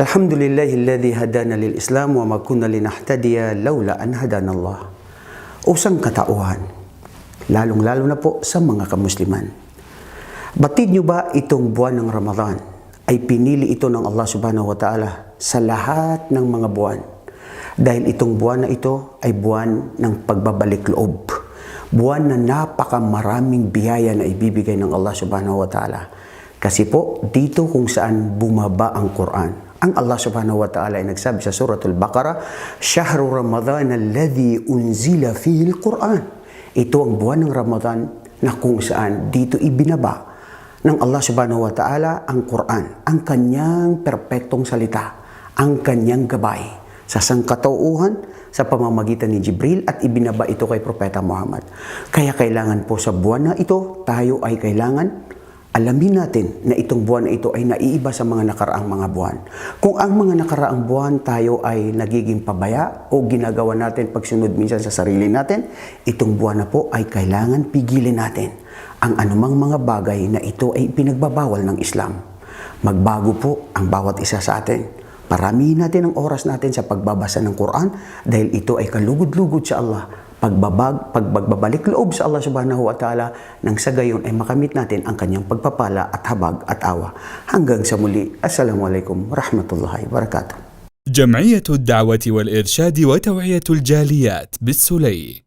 الحمد لله الذي هدانا للإسلام وما كنا لنهتدي لولا أن هدانا الله. Usang katauhan, lalong-lalo na po sa mga kamusliman. Batid nyo ba itong buwan ng Ramadan ay pinili ito ng Allah subhanahu wa ta'ala sa lahat ng mga buwan? Dahil itong buwan na ito ay buwan ng pagbabalik loob. Buwan na napakamaraming biyaya na ibibigay ng Allah subhanahu wa ta'ala. Kasi po, dito kung saan bumaba ang Quran. ang Allah subhanahu wa ta'ala ay nagsabi sa suratul Baqarah, Shahru Ramadan alladhi unzila fihi al-Quran. Ito ang buwan ng Ramadan na kung saan dito ibinaba ng Allah subhanahu wa ta'ala ang Quran, ang kanyang perpektong salita, ang kanyang gabay sa sangkatauhan sa pamamagitan ni Jibril at ibinaba ito kay Propeta Muhammad. Kaya kailangan po sa buwan na ito, tayo ay kailangan alamin natin na itong buwan na ito ay naiiba sa mga nakaraang mga buwan. Kung ang mga nakaraang buwan tayo ay nagiging pabaya o ginagawa natin pagsunod minsan sa sarili natin, itong buwan na po ay kailangan pigilin natin ang anumang mga bagay na ito ay pinagbabawal ng Islam. Magbago po ang bawat isa sa atin. Paramihin natin ang oras natin sa pagbabasa ng Quran dahil ito ay kalugod-lugod sa Allah pagbabag, pagbabalik loob sa Allah subhanahu wa ta'ala nang sa gayon ay makamit natin ang kanyang pagpapala at habag at awa. Hanggang sa muli, Assalamualaikum warahmatullahi wabarakatuh. جمعية الدعوة والإرشاد وتوعية الجاليات بالسلي